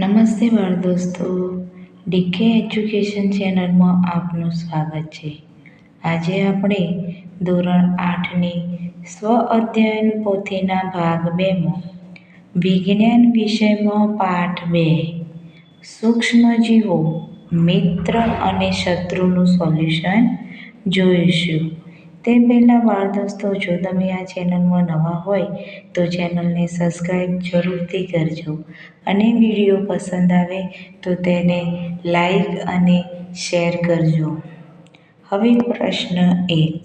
નમસ્તે બાળ દોસ્તો. ડીકે એજ્યુકેશન ચેનલમાં આપનું સ્વાગત છે. આજે આપણે ધોરણ આઠની સ્વ અધ્યયન પોથીના ભાગ બેમાં વિજ્ઞાન વિષયમાં પાઠ બે. સૂક્ષ્મજીવો મિત્ર અને શત્રુનું સોલ્યુશન જોઈશું. તે પહેલાં બાળ દોસ્તો જો તમે આ ચેનલમાં નવા હોય, તો ચેનલને સબસ્ક્રાઈબ જરૂરથી કરજો. અને વીડિયો પસંદ આવે, તો તેને લાઈક અને શેર કરજો. હવે પ્રશ્ન એક.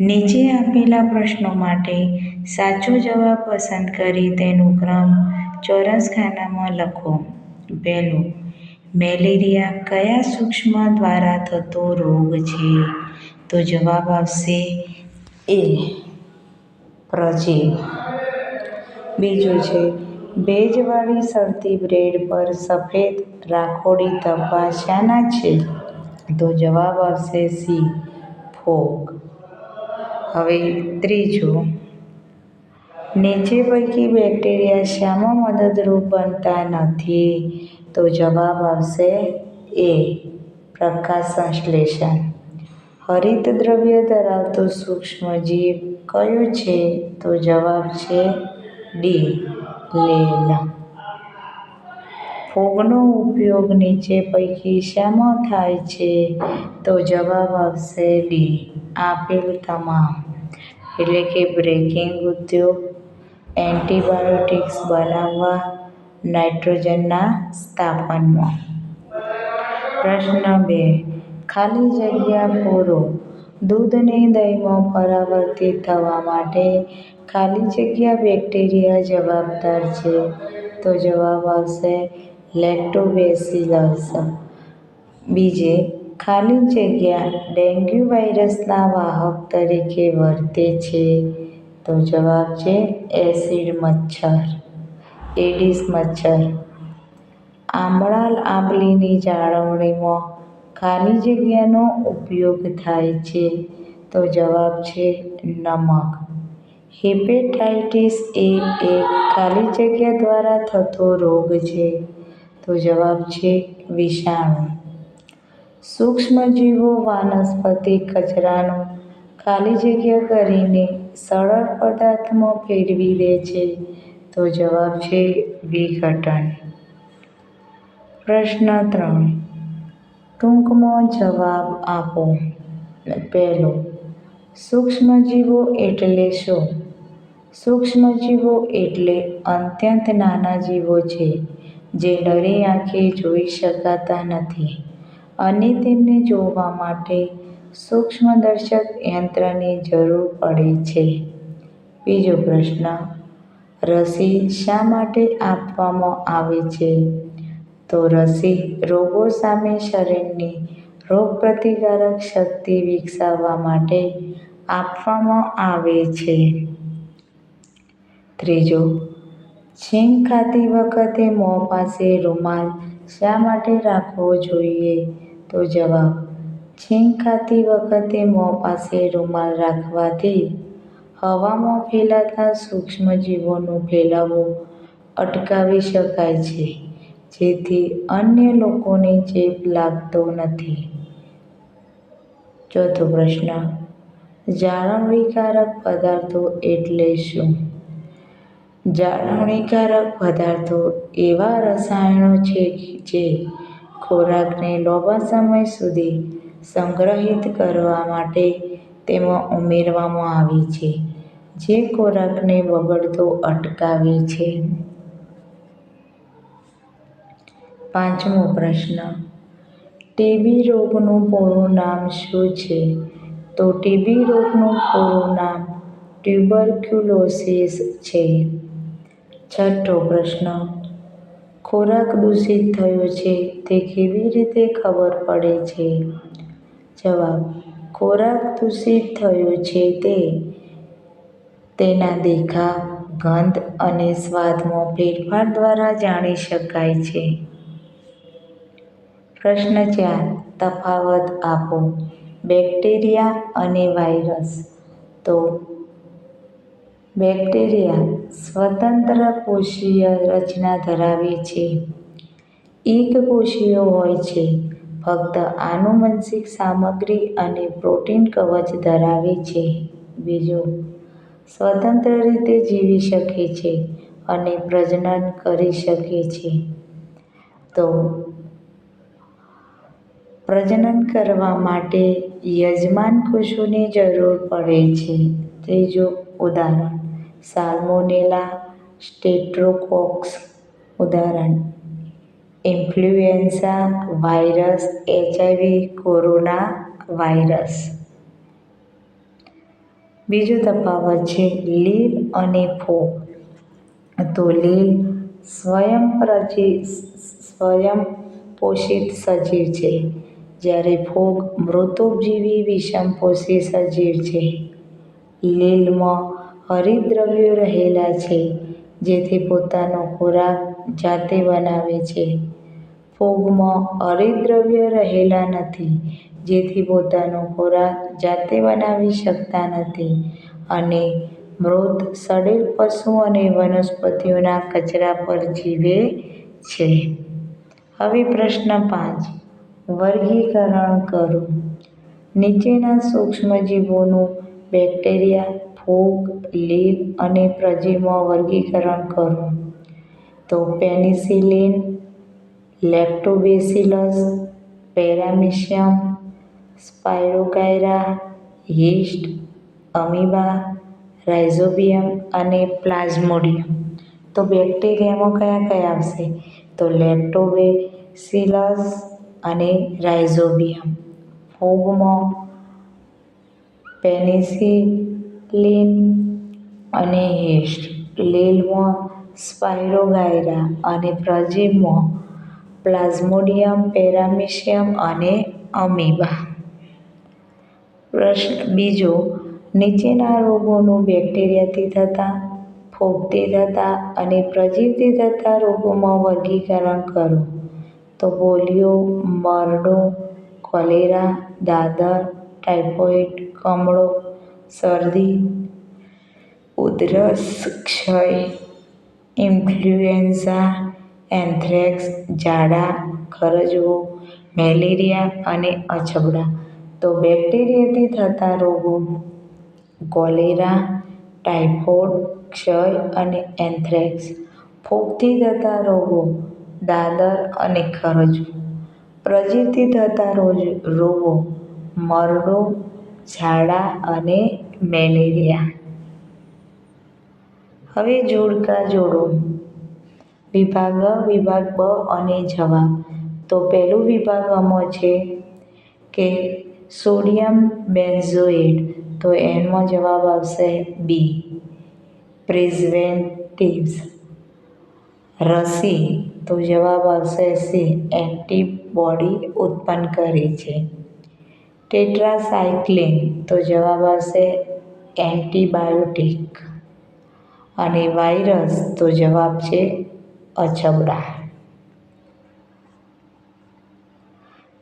નીચે આપેલા પ્રશ્નો માટે સાચો જવાબ પસંદ કરી તેનું ક્રમ ચોરસ ખાનામાં લખો. પહેલું મેલેરિયા કયા સૂક્ષ્મ દ્વારા થતો રોગ છે? તો જવાબ આવશે એ પ્રજીવ. બીજું છે ભેજવાળી સડતી બ્રેડ પર સફેદ રાખોડી ધબ્બા શાના છે? તો જવાબ આવશે સી, ફોગ. હવે ત્રીજું, નીચે પૈકી બેક્ટેરિયા શામાં મદદરૂપ બનતા નથી. તો જવાબ આવશે એ પ્રકાશ સંશ્લેષણ હરિતદ્રવ્ય ધરાવતો સૂક્ષ્મજીવ કયો છે? તો જવાબ છે ડી લીલ ફોગનો ઉપયોગ નીચે પૈકી શામાં થાય છે? તો જવાબ આવશે ડી, આપેલ તમામ. એટલે કે બ્રેકિંગ ઉદ્યોગ, એન્ટીબાયોટિક્સ બનાવવા નાઇટ્રોજનના સ્થાપનમાં. પ્રશ્ન બે. ખાલી જગ્યા પૂરો. દૂધને દહીંમાં પરાવર્તિત થવા માટે ખાલી જગ્યા બેક્ટેરિયા જવાબદાર છે. તો જવાબ આવશે લેક્ટોબેસિલસ. બીજે. ખાલી જગ્યા ડેન્ગ્યુ વાયરસના વાહક તરીકે વર્તે છે. તો જવાબ છે એસિડ મચ્છર. એડિસ મચ્છર. આંબળા આંબલીની જાળવણીમાં ખાલી જગ્યાનો ઉપયોગ થાય છે. તો જવાબ છે નમક. હિપેટાઇટિસ એ એક ખાલી જગ્યા દ્વારા થતો રોગ છે. તો જવાબ છે વિષાણુ. સૂક્ષ્મજીવો વનસ્પતિ કચરાનો ખાલી જગ્યા કરીને સરળ પદાર્થમાં ફેરવી દે છે. તો જવાબ છે વિઘટન. પ્રશ્ન ત્રણ. ટૂંકમાં જવાબ આપો. પહેલો, સૂક્ષ્મજીવો એટલે શું? સૂક્ષ્મજીવો એટલે અત્યંત નાના જીવો છે, જે નરી આંખે જોઈ શકાતા નથી અને તેમને જોવા માટે સૂક્ષ્મદર્શક યંત્રની જરૂર પડે છે. બીજો પ્રશ્ન રસી શા માટે આપવામાં આવે છે? તો રસી રોગો સામે શરીરની રોગપ્રતિકારક શક્તિ વિકસાવવા માટે આપવામાં આવે છે. ત્રીજો છીંક ખાતી વખતે મોં પાસે રૂમાલ શા માટે રાખવો જોઈએ? તો જવાબ છીંક ખાતી વખતે મોં પાસે રૂમાલ રાખવાથી હવામાં ફેલાતા સૂક્ષ્મજીવોનો ફેલાવો અટકાવી શકાય છે, જેથી અન્ય લોકોને ચેપ લાગતો નથી. ચોથો પ્રશ્ન, જાળવણીકારક પદાર્થો એટલે શું? જાળવણીકારક પદાર્થો એવા રસાયણો છે જે ખોરાકને લાંબા સમય સુધી સંગ્રહિત કરવા માટે તેમાં ઉમેરવામાં આવે છે. જે ખોરાકને બગડતો અટકાવે છે? પાંચમો પ્રશ્ન. ટીબી રોગનું પૂરું નામ શું છે? તો ટીબી રોગનું પૂરું નામ ટ્યુબરક્યુલોસિસ છે. છઠ્ઠો પ્રશ્ન. ખોરાક દૂષિત થયો છે તે કેવી રીતે ખબર પડે છે? જવાબ. ખોરાક દૂષિત થયો છે તે તેના દેખાવ ગંધ અને સ્વાદમાં ફેરફાર દ્વારા જાણી શકાય છે પ્રશ્ન ચાર તફાવત આપો બેક્ટેરિયા અને વાયરસ તો બેક્ટેરિયા સ્વતંત્ર કોષીય રચના ધરાવે છે. એક કોષીયો હોય છે, ફક્ત આનુવંશિક સામગ્રી અને પ્રોટીન કવચ ધરાવે છે. બીજું, સ્વતંત્ર રીતે જીવી શકે છે અને પ્રજનન કરી શકે છે. તો પ્રજનન કરવા માટે યજમાન કોષોની જરૂર પડે છે. ત્રીજું ઉદાહરણ સાલ્મોનેલા, સ્ટેટ્રોકોક્સ ઉદાહરણ influenza virus HIV corona virus બીજો તફાવત છે લીલ અને ફો તો લીલ સ્વયંપોષિત સજીવ છે, જ્યારે ફોગ મૃતોપજીવી વિષમપોષી સજીવ છે. લીલમાં હરિદ્રવ્યો રહેલા છે, જેથી પોતાનો ખોરાક જાતે બનાવે છે. ફોગમાં હરિદ્રવ્ય રહેલા નથી, જેથી પોતાનો ખોરાક જાતે બનાવી શકતા નથી અને મૃત, સડેલ પશુ અને વનસ્પતિઓના કચરા પર જીવે છે. હવે પ્રશ્ન પાંચ. વર્ગીકરણ કરો. નીચેના સૂક્ષ્મજીવોનું બેક્ટેરિયા, ફૂગ, લીલ અને પ્રજીવમાં વર્ગીકરણ કરો. તો penicillin, lactobacillus, paramecium, spirogyra, yeast, amoeba, rhizobium અને પ્લાઝ્મોડિયમ. તો બેક્ટેરિયામાં કયા કયા આવશે? તો લેક્ટોબેસિલસ અને રાઇઝોબિયમ. ફૂગમાં પેનિસિલિન અને હિસ્ટ લીલમાં સ્પાયરોગાયરા અને પ્રજીવમાં પ્લાઝ્મોડિયમ, પેરામિશિયમ અને અમીબા. પ્રશ્ન બીજો નીચેના રોગોનું બેક્ટેરિયાથી થતા, ફૂગથી થતા અને પ્રજીવથી થતા રોગોમાં વર્ગીકરણ કરો. તો પોલિયો, મરડો, કોલેરા, દાદર, ટાઇફોઇડ, કમળો, શરદી, ઉધરસ, ક્ષય, ઇન્ફ્લુએન્ઝા, એન્થ્રેક્સ, ઝાડા, ખરજવો, મેલેરિયા અને અછબડા. તો બેક્ટેરિયાથી થતા રોગો કોલેરા, ટાઇફોઇડ, ક્ષય અને એન્થ્રેક્સ. ફૂગથી થતા રોગો દાદર અને ખરજવો. પ્રજીવથી થતા રોગો મરડો, ઝાડા અને મેલેરિયા. હવે જોડકા જોડો. વિભાગ વિભાગ બ અને જવાબ. તો પહેલું વિભાગ અમો છે કે સોડિયમ બેન્ઝોએટ. તો એમાં જવાબ આવશે બી. પ્રિઝર્વેટિવ્સ. રસી. તો જવાબ આવશે સી. એન્ટિબોડી ઉત્પન્ન કરે છે. ટેટ્રાસાઇક્લિન. તો જવાબ આવશે એન્ટિબાયોટિક. અને વાયરસ. તો જવાબ છે અછબડા.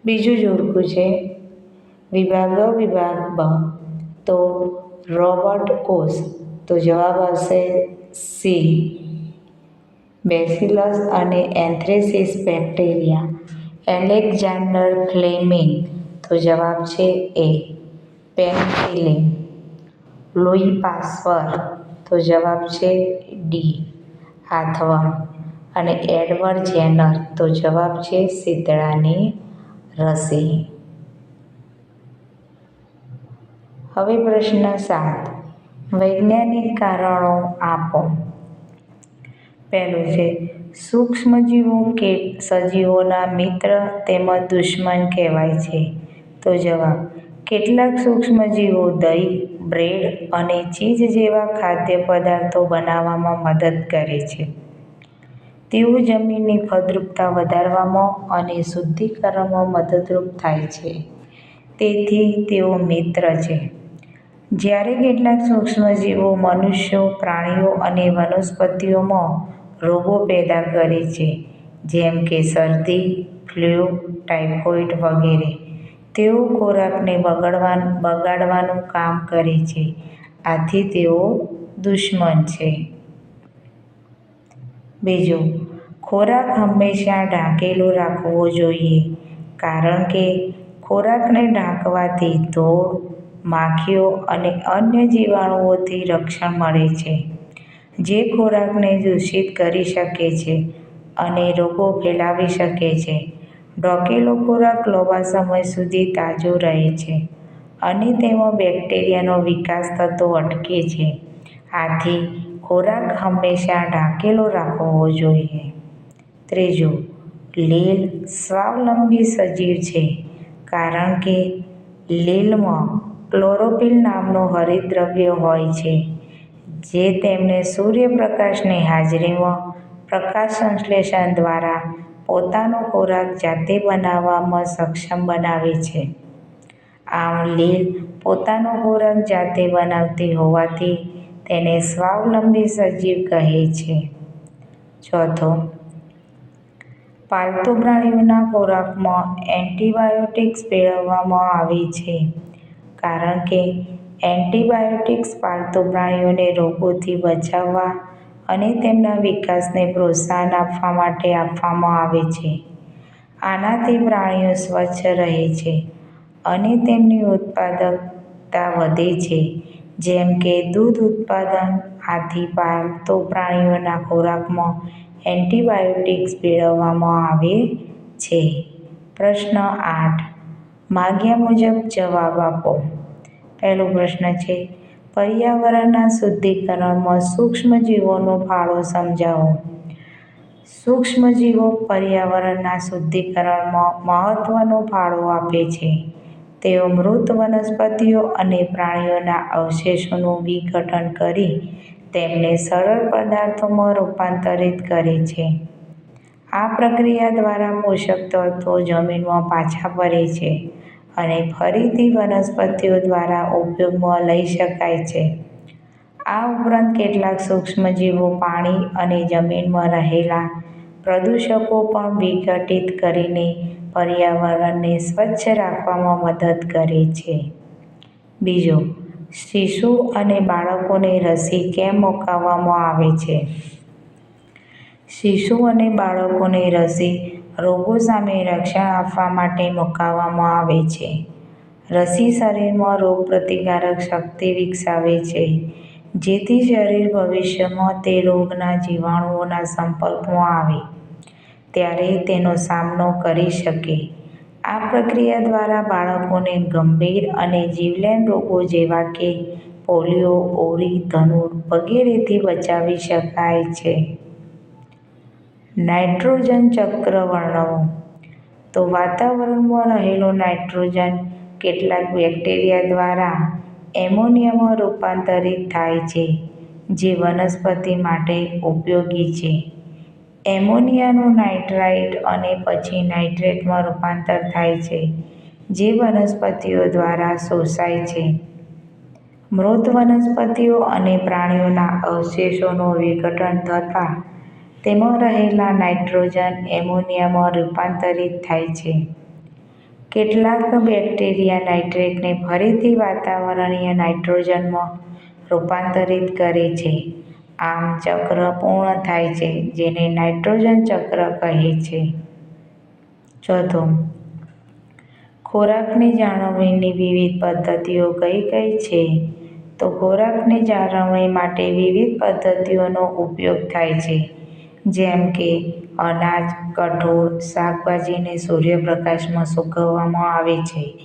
બીજું જોડકું છે વિભાગ વિભાગ બ. તો રોબર્ટ કોષ. તો જવાબ આવશે સી. બેસિલસ અને એન્થ્રેસિસ બેક્ટેરિયા. Alexander Fleming. તો જવાબ છે એ. પેનિસિલિન. લોહી પાસવર તો જવાબ છે ડી. હાથવણ. અને એડવર્ડ જેનર. તો જવાબ છે શીતળાની રસી. હવે પ્રશ્ન સાત. વૈજ્ઞાનિક કારણો આપો. પહેલું છે સૂક્ષ્મજીવો સજીવોના મિત્ર તેમજ દુશ્મન કહેવાય છે. તો જવાબ કેટલાક સૂક્ષ્મજીવો દહીં, બ્રેડ અને ચીઝ જેવા ખાદ્ય પદાર્થો બનાવવામાં મદદ કરે છે. તેઓ જમીનની ફળદ્રુપતા વધારવામાં અને શુદ્ધિકરણમાં મદદરૂપ થાય છે. તેથી તેઓ મિત્ર છે. જ્યારે કેટલાક સૂક્ષ્મજીવો મનુષ્યો, પ્રાણીઓ અને વનસ્પતિઓમાં રોગો પેદા કરે છે, જેમ કે શરદી, ફ્લૂ, ટાઇફોઇડ વગેરે. તેઓ ખોરાકને બગાડવાનું કામ કરે છે. આથી તેઓ દુશ્મન છે બીજું ખોરાક હંમેશા ઢાંકેલો રાખવો જોઈએ કારણ કે ખોરાકને ઢાંકવાથી ધૂળ માખીઓ અને અન્ય જીવાણુઓથી રક્ષણ મળે છે. જે ખોરાકને દૂષિત કરી શકે છે અને રોગો ફેલાવી શકે છે. ઢોકેલો ખોરાક લાંબા સમય સુધી તાજો રહે છે અને તેમાં બેક્ટેરિયાનો વિકાસ થતો અટકે છે. આથી ખોરાક હંમેશા ઢાંકેલો રાખવો જોઈએ. ત્રીજું, લીલ સ્વાવલંબી સજીવ છે કારણ કે લીલમાં ક્લોરોફિલ નામનું હરિતદ્રવ્ય હોય છે, જે તેમને સૂર્યપ્રકાશની હાજરીમાં પ્રકાશ સંશ્લેષણ દ્વારા પોતાનો ખોરાક જાતે બનાવવામાં સક્ષમ બનાવે છે. આમ લીલ પોતાનો ખોરાક જાતે બનાવતી હોવાથી તેને સ્વાવલંબી સજીવ કહે છે. ચોથો, પાલતુ પ્રાણીઓના ખોરાકમાં એન્ટીબાયોટિક્સ ભેળવવામાં આવે છે. કારણ કે એન્ટીબાયોટિક્સ પાલતુ પ્રાણીઓને રોગોથી બચાવવા અને તેમના વિકાસને પ્રોત્સાહન આપવા માટે આપવામાં આવે છે. આનાથી પ્રાણીઓ સ્વચ્છ રહે છે અને તેમની ઉત્પાદકતા વધે છે. જેમ કે દૂધ ઉત્પાદન આથી પાલતુ પ્રાણીઓના ખોરાકમાં એન્ટિબાયોટિક્સ ભેળવવામાં આવે છે. પ્રશ્ન આઠ. માગ્યા મુજબ જવાબ આપો. પહેલો પ્રશ્ન છે, પર્યાવરણના શુદ્ધિકરણમાં સૂક્ષ્મજીવોનો ફાળો સમજાવો. સૂક્ષ્મજીવો પર્યાવરણના શુદ્ધિકરણમાં મહત્વનો ફાળો આપે છે. તેઓ મૃત વનસ્પતિઓ અને પ્રાણીઓના અવશેષોનું વિઘટન કરી તેમને સરળ પદાર્થોમાં રૂપાંતરિત કરે છે. આ પ્રક્રિયા દ્વારા પોષક તત્વો જમીનમાં પાછા ફરે છે. અને ફરીથી વનસ્પતિઓ દ્વારા ઉપયોગમાં લઈ શકાય છે. આ ઉપરાંત કેટલાક સૂક્ષ્મજીવો પાણી અને જમીનમાં રહેલા પ્રદૂષકો પણ વિઘટિત કરીને પર્યાવરણને સ્વચ્છ રાખવામાં મદદ કરે છે. બીજો, શિશુ અને બાળકોને રસી કેમ મુકાવવામાં આવે છે? શિશુ અને બાળકોને રસી રોગો સામે રક્ષણ આપવા માટે મુકાવવામાં આવે છે. રસી શરીરમાં રોગપ્રતિકારક શક્તિ વિકસાવે છે, જેથી શરીર ભવિષ્યમાં તે રોગના જીવાણુઓના સંપર્કમાં આવે, ત્યારે તેનો સામનો કરી શકે. આ પ્રક્રિયા દ્વારા બાળકોને ગંભીર અને જીવલેણ રોગો જેવા કે પોલિયો, ઓરી, ધનુર વગેરેથી બચાવી શકાય છે. નાઇટ્રોજન ચક્ર વર્ણવો તો વાતાવરણમાં રહેલો નાઇટ્રોજન કેટલાક બેક્ટેરિયા દ્વારા એમોનિયામાં રૂપાંતરિત થાય છે, જે વનસ્પતિ માટે ઉપયોગી છે. એમોનિયાનું નાઇટ્રાઇટ અને પછી નાઇટ્રેટમાં રૂપાંતર થાય છે, જે વનસ્પતિઓ દ્વારા શોષાય છે. મૃત વનસ્પતિઓ અને પ્રાણીઓના અવશેષોનું વિઘટન થતાં તેમાં રહેલા નાઇટ્રોજન એમોનિયામાં રૂપાંતરિત થાય છે. કેટલાક બેક્ટેરિયા નાઇટ્રેટને ફરીથી વાતાવરણીય નાઇટ્રોજનમાં રૂપાંતરિત કરે છે. આમ ચક્ર પૂર્ણ થાય છે, જેને નાઇટ્રોજન ચક્ર કહે છે. ચોથો, ખોરાકની જાળવણીની વિવિધ પદ્ધતિઓ કઈ કઈ છે? તો ખોરાકની જાળવણી માટે વિવિધ પદ્ધતિઓનો ઉપયોગ થાય છે. જેમ કે અનાજ, કઠોળ, શાકભાજીને સૂર્યપ્રકાશમાં સૂકવવામાં આવે છે.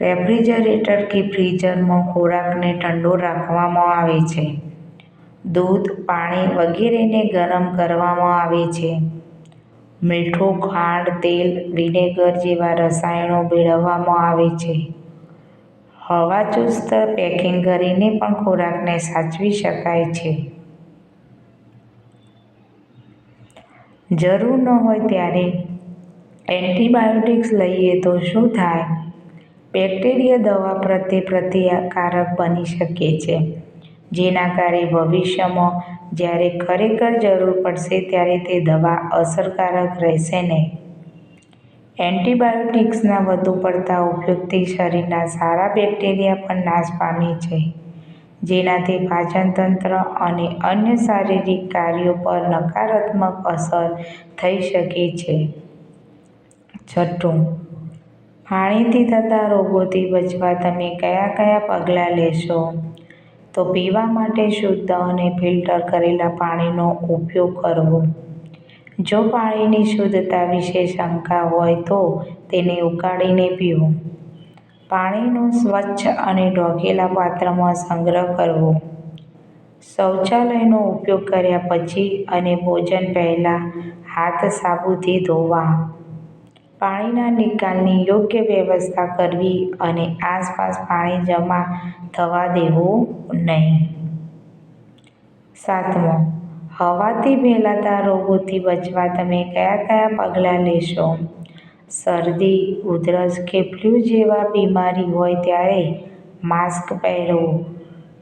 રેફ્રિજરેટર કે ફ્રીઝરમાં ખોરાકને ઠંડો રાખવામાં આવે છે. દૂધ, પાણી વગેરેને ગરમ કરવામાં આવે છે. મીઠું, ખાંડ, તેલ, વિનેગર જેવા રસાયણો ભેળવવામાં આવે છે. હવાચુસ્ત પેકિંગ કરીને પણ ખોરાકને સાચવી શકાય છે. જરૂર ન હોય ત્યારે એન્ટિબાયોટિક્સ લઈએ તો શું થાય? બેક્ટેરિયા દવા પ્રત્યે પ્રતિકારક બની શકે છે, જેના કારણે ભવિષ્યમાં જ્યારે ખરેખર જરૂર પડશે ત્યારે તે દવા અસરકારક રહેશે નહીં. એન્ટિબાયોટિક્સના વધુ પડતા ઉપયોગથી શરીરના સારા બેક્ટેરિયા પણ નાશ પામે છે. જેનાથી પાચનતંત્ર અને અન્ય શારીરિક કાર્યો પર નકારાત્મક અસર થઈ શકે છે. છઠ્ઠું, પાણીથી થતા રોગોથી બચવા તમે કયા કયા પગલાં લેશો? તો પીવા માટે શુદ્ધ અને ફિલ્ટર કરેલા પાણીનો ઉપયોગ કરવો. જો પાણીની શુદ્ધતા વિશે શંકા હોય તો તેને ઉકાળીને પીવું. પાણીનો સ્વચ્છ અને ઢોકેલા પાત્રમાં સંગ્રહ કરવો. શૌચાલયનો ઉપયોગ કર્યા પછી અને ભોજન પહેલાં હાથ સાબુથી ધોવા. પાણીના નિકાલની યોગ્ય વ્યવસ્થા કરવી અને આસપાસ પાણી જમા થવા દેવું નહીં. સાતમો, હવાથી ફેલાતા રોગોથી બચવા તમે કયા કયા પગલાં લેશો? શરદી, ઉધરસ કે ફ્લૂ જેવા બીમારી હોય ત્યારે માસ્ક પહેરવું.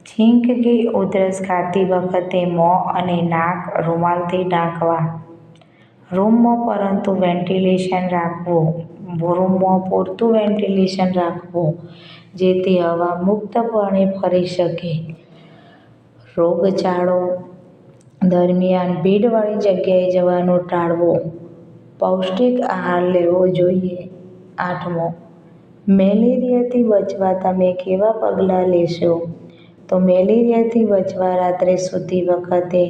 છીંક કે ઉધરસ ખાતી વખતે મોં અને નાક રૂમાલથી ઢાંકવા. રૂમમાં પરંતુ વેન્ટિલેશન રાખવું રૂમમાં પૂરતું વેન્ટિલેશન રાખવું જેથી હવા મુક્તપણે ફરી શકે. રોગચાળો દરમિયાન ભીડવાળી જગ્યાએ જવાનું ટાળવું. પૌષ્ટિક આહાર લેવો જોઈએ. આઠમો, મેલેરિયાથી બચવા તમે કેવા પગલાં લેશો? તો મેલેરિયાથી બચવા રાત્રે સૂતી વખતે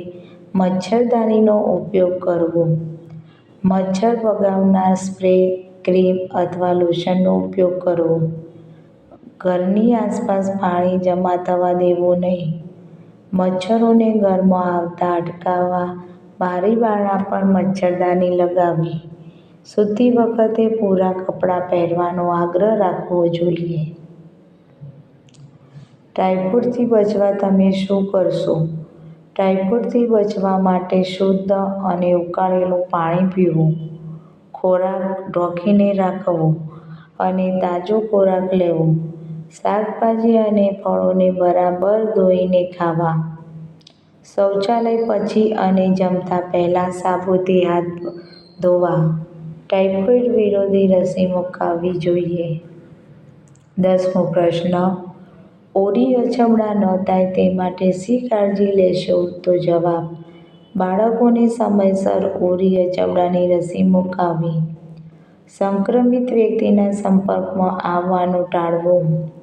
મચ્છરદાનીનો ઉપયોગ કરવો. મચ્છર ભગાવનાર સ્પ્રે, ક્રીમ અથવા લોશનનો ઉપયોગ કરવો. ઘરની આસપાસ પાણી જમા થવા દેવું નહીં. મચ્છરોને ઘરમાં આવતા અટકાવવા બારી-બારણા પર મચ્છરદાની લગાવવી. સૂતી વખતે પૂરા કપડાં પહેરવાનો આગ્રહ રાખવો જોઈએ. ટાઇફોઇડથી બચવા તમે શું કરશો? ટાઇફોઇડથી બચવા માટે શુદ્ધ અને ઉકાળેલું પાણી પીવું. ખોરાક ઢોકીને રાખવો અને તાજો ખોરાક લેવો. શાકભાજી અને ફળોને બરાબર ધોઈને ખાવા. શૌચાલય પછી અને જમતા પહેલાં સાબુથી હાથ ધોવા. ટાઇફોઇડ વિરોધી રસી મુકાવવી જોઈએ. દસમો પ્રશ્ન, ઓરી અછબડા ન થાય તે માટે શી કાળજી લેશો? તો જવાબ, બાળકોને સમયસર ઓરી અછબડાની રસી મુકાવવી. સંક્રમિત વ્યક્તિના સંપર્કમાં આવવાનું ટાળવું.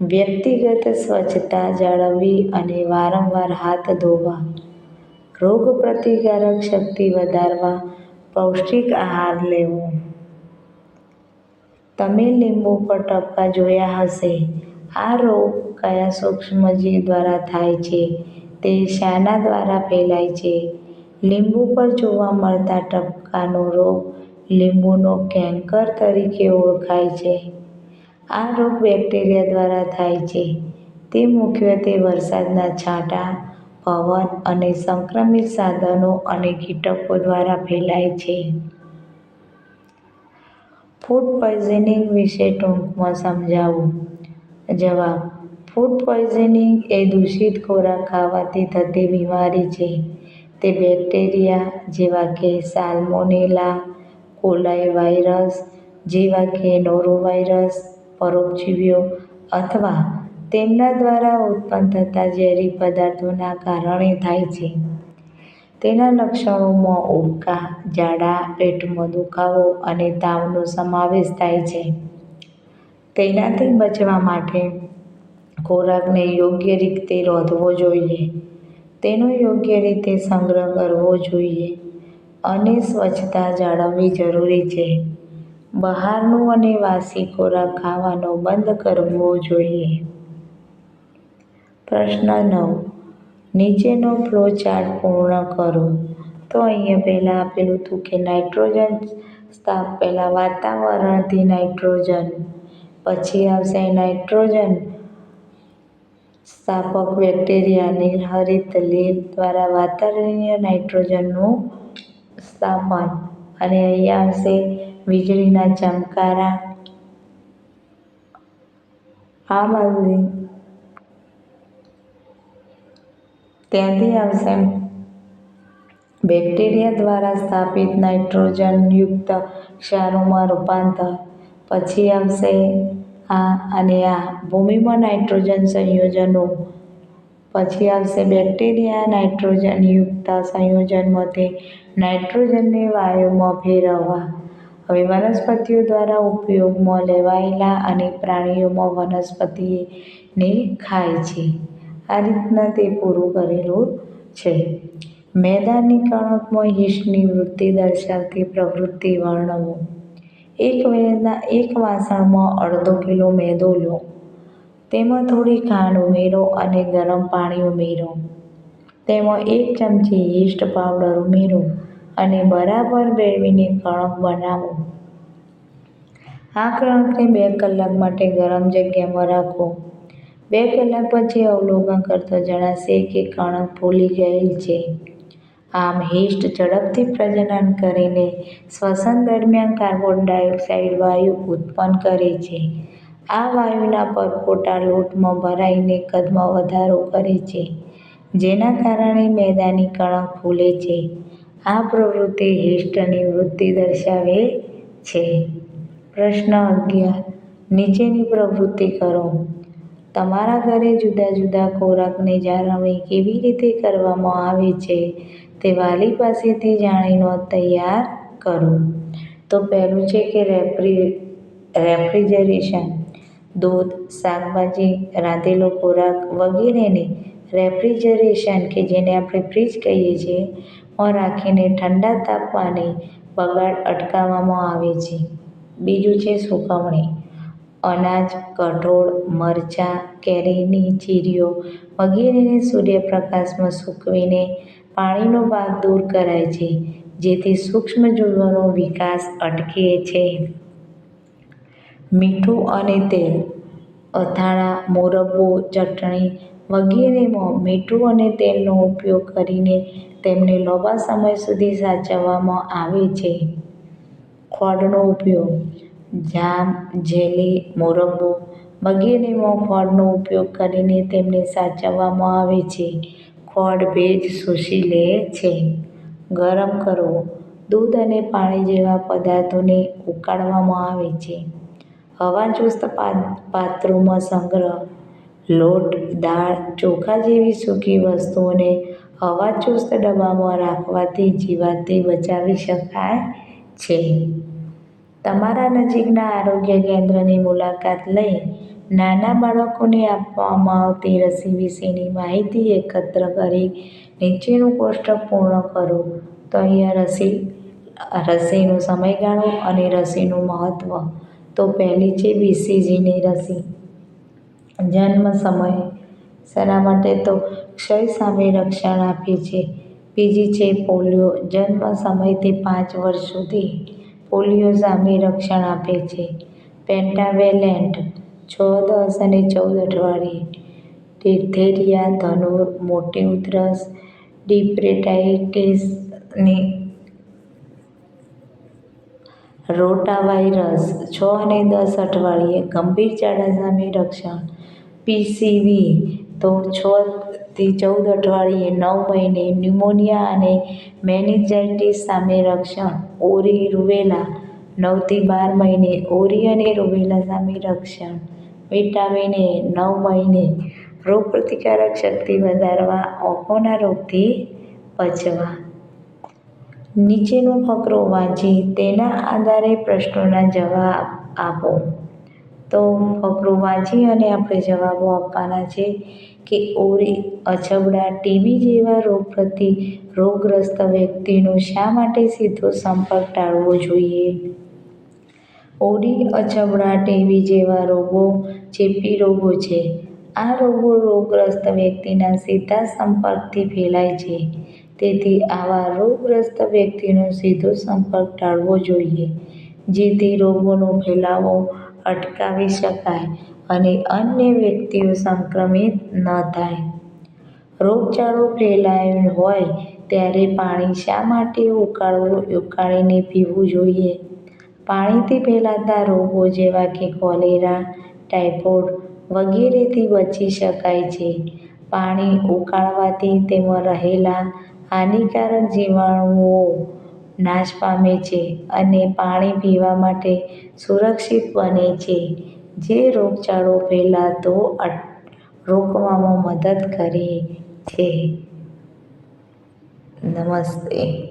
વ્યક્તિગત સ્વચ્છતા જાળવવી અને વારંવાર હાથ ધોવા. રોગ પ્રતિકારક શક્તિ વધારવા, પૌષ્ટિક આહાર લેવો. તમે લીંબુ પર ટપકા જોયા હશે. આ રોગ કયા સૂક્ષ્મજીવ દ્વારા થાય છે તે શાના દ્વારા ફેલાય છે? લીંબુ પર જોવા મળતા ટપકાનો રોગ લીંબુનો કેન્કર તરીકે ઓળખાય છે. આ રોગ બેક્ટેરિયા દ્વારા થાય છે. તે મુખ્યત્વે વરસાદના છાંટા, પવન અને સંક્રમિત સાધનો અને કીટકો દ્વારા ફેલાય છે. ફૂડ પોઈઝનિંગ વિશે ટૂંકમાં સમજાવું જવાબ, ફૂડ પોઈઝનિંગ એ દૂષિત ખોરાક ખાવાથી થતી બીમારી છે. તે બેક્ટેરિયા જેવા કે સાલ્મોનેલા, કોલાઈ વાયરસ જેવા કે નોરોવાયરસ, પરોપજીવીઓ અથવા તેમના દ્વારા ઉત્પન્ન થતા ઝેરી પદાર્થોના કારણે થાય છે. તેના લક્ષણોમાં ઉબકા, ઝાડા, પેટમાં દુખાવો અને તાવનો સમાવેશ થાય છે. તેનાથી બચવા માટે ખોરાકને યોગ્ય રીતે રોધવો જોઈએ. તેનો યોગ્ય રીતે સંગ્રહ કરવો જોઈએ અને સ્વચ્છતા જાળવવી જરૂરી છે. બહારનું અને વાસી ખોરાક ખાવાનો બંધ કરવો જોઈએ. પ્રશ્ન નવ, નીચેનો ફ્લોચાર્ટ પૂર્ણ કરો. તો અહીંયા પહેલાં આપેલું હતું કે નાઇટ્રોજન સ્થાપ પહેલાં વાતાવરણથી નાઇટ્રોજન, પછી આવશે નાઇટ્રોજન સ્થાપક બેક્ટેરિયા નીલહરિત લીલ દ્વારા વાતાવરણીય નાઇટ્રોજનનું સ્થાપન અને અહીંયા આવશે વીજળીના ચમકારા. આ બાજુથી ત્યાંથી આવશે બેક્ટેરિયા દ્વારા સ્થાપિત નાઇટ્રોજનયુક્ત ક્ષારોમાં રૂપાંતર. પછી આવશે આ અને આ ભૂમિમાં નાઇટ્રોજન સંયોજનો પછી આવશે બેક્ટેરિયા નાઇટ્રોજનયુક્ત સંયોજન મતે નાઇટ્રોજનને વાયુમાં ફેરવવા હવે વનસ્પતિઓ દ્વારા ઉપયોગમાં લેવાયેલા અને પ્રાણીઓમાં વનસ્પતિને ખાય છે. આ રીતના તે પૂરું કરેલું છે. મેદાની કણકમાં યીસ્ટની વૃત્તિ દર્શાવતી પ્રવૃત્તિ વર્ણવો. એક વેદના, એક વાસણમાં અડધો કિલો મેદો લો. તેમાં થોડી ખાંડ ઉમેરો અને ગરમ પાણી ઉમેરો. તેમાં એક ચમચી યીસ્ટ પાવડર ઉમેરો. અને બરાબર બેળવીને કણક બનાવો. આ કણકને બે કલાક માટે ગરમ જગ્યામાં રાખો. બે કલાક પછી અવલોકન કરતા જણાશે કે કણક ફૂલી ગયેલ છે. આમ હિસ્ટ ઝડપથી પ્રજનન કરીને શ્વસન દરમિયાન કાર્બન ડાયોક્સાઇડ વાયુ ઉત્પન્ન કરે છે. આ વાયુના પરપોટા લોટમાં ભરાઈને કદમાં વધારો કરે છે, જેના કારણે મેદાની કણક ફૂલે છે. આ પ્રવૃત્તિ હિસ્ટની વૃત્તિ દર્શાવે છે. પ્રશ્ન અગિયાર. નીચેની પ્રવૃત્તિ કરો. તમારા ઘરે જુદા જુદા ખોરાકની જાળવણી કેવી રીતે કરવામાં આવે છે તે વાલી પાસેથી જાણી નોંધ તૈયાર કરો. તો પહેલું છે કે રેફ્રી, રેફ્રિજરેશન. દૂધ, શાકભાજી, રાંધેલો ખોરાક વગેરેને રેફ્રિજરેશન કે જેને આપણે ફ્રીજ કહીએ છીએ, માં રાખીને ઠંડા તાપમાને બગાડ અટકાવવામાં આવે છે. બીજું છે સુકવણી. અનાજ, કઠોળ, મરચાં, કેરીની ચીરીઓ વગેરેને સૂર્યપ્રકાશમાં સૂકવીને પાણીનો ભાગ દૂર કરાય છે, જેથી સૂક્ષ્મજીવોનો વિકાસ અટકે છે. મીઠું અને તેલ. અથાણાં, મોરબ્બો, ચટણી વગેરેમાં મીઠું અને તેલનો ઉપયોગ કરીને તેમને લાંબા સમય સુધી સાચવવામાં આવે છે. ખોળનો ઉપયોગ, જામ, જેલી, મોરંબો વગેરેમાં ખોળનો ઉપયોગ કરીને તેમને સાચવવામાં આવે છે. ખોળ ભેજ શોષી લે છે. ગરમ કરવો દૂધ અને પાણી જેવા પદાર્થોને ઉકાળવામાં આવે છે. હવાચુસ્ત પાત્રોમાં સંગ્રહ લોટ, દાળ, ચોખા જેવી સૂકી વસ્તુઓને હવાચુસ્ત ડબ્બામાં રાખવાથી જીવાતથી બચાવી શકાય છે. તમારા નજીકના આરોગ્ય કેન્દ્રની મુલાકાત લઈ નાના બાળકોને આપવામાં આવતી રસી વિશેની માહિતી એકત્ર કરી નીચેનું કોષ્ટક પૂર્ણ કરો. તો અહીંયા રસી, રસીનો સમયગાળો અને રસીનું મહત્ત્વ તો પહેલી છે બીસીજીની રસી. જન્મ સમય શેના માટે તો ક્ષય સામે રક્ષણ આપે છે બીજી છે પોલિયો. જન્મ સમયથી પાંચ વર્ષ સુધી પોલિયો સામે રક્ષણ આપે છે. પેન્ટાવેલેન્ટ, છ, દસ અને ચૌદ અઠવાડિયે. ડિપ્થેરિયા ધનુર, મોટી ઉધરસ, ડિપ્રેટાઇટિસની રોટાવાયરસ, છ અને દસ અઠવાડિયે ગંભીર ઝાડા સામે રક્ષણ. પીસીવી. તો છ થી ચૌદ અઠવાડિયે નવ મહિને ન્યુમોનિયા અને મેનિજાઇટિસ સામે રક્ષણ. ઓરી રૂબેલા નવથી બાર મહિને ઓરી અને રૂબેલા સામે રક્ષણ. વિટામિન એ નવ મહિને રોગપ્રતિકારક શક્તિ વધારવા આંખોના રોગથી બચવા. નીચેનો ફકરો વાંચી તેના આધારે પ્રશ્નોના જવાબ આપો. તો ફકરો વાંચી અને આપણે જવાબો આપવાના છે કે ઓરી અછબડા ટીબી જેવા રોગ પ્રતિ રોગગ્રસ્ત વ્યક્તિનો શા માટે સીધો સંપર્ક ટાળવો જોઈએ? ઓરી અછબડા ટીબી જેવા રોગો, ચેપી રોગો છે. આ રોગો રોગગ્રસ્ત વ્યક્તિના સીધા સંપર્કથી ફેલાય છે. તેથી આવા રોગગ્રસ્ત વ્યક્તિનો સીધો સંપર્ક ટાળવો જોઈએ. જેથી રોગોનો ફેલાવો અટકાવી શકાય અને અન્ય વ્યક્તિઓ સંક્રમિત ન થાય. રોગચાળો ફેલાયો હોય ત્યારે પાણી શા માટે ઉકાળવું, ઉકાળીને પીવું જોઈએ? પાણીથી ફેલાતા રોગો જેવા કે કોલેરા ટાઇફોઇડ વગેરેથી બચી શકાય છે. પાણી ઉકાળવાથી તેમાં રહેલા હાનિકારક જીવાણુઓ નાશ પામે છે અને પાણી પીવા માટે સુરક્ષિત બને છે. જે રોગચાળો ફેલાતો રોકવામાં મદદ કરે છે. નમસ્તે.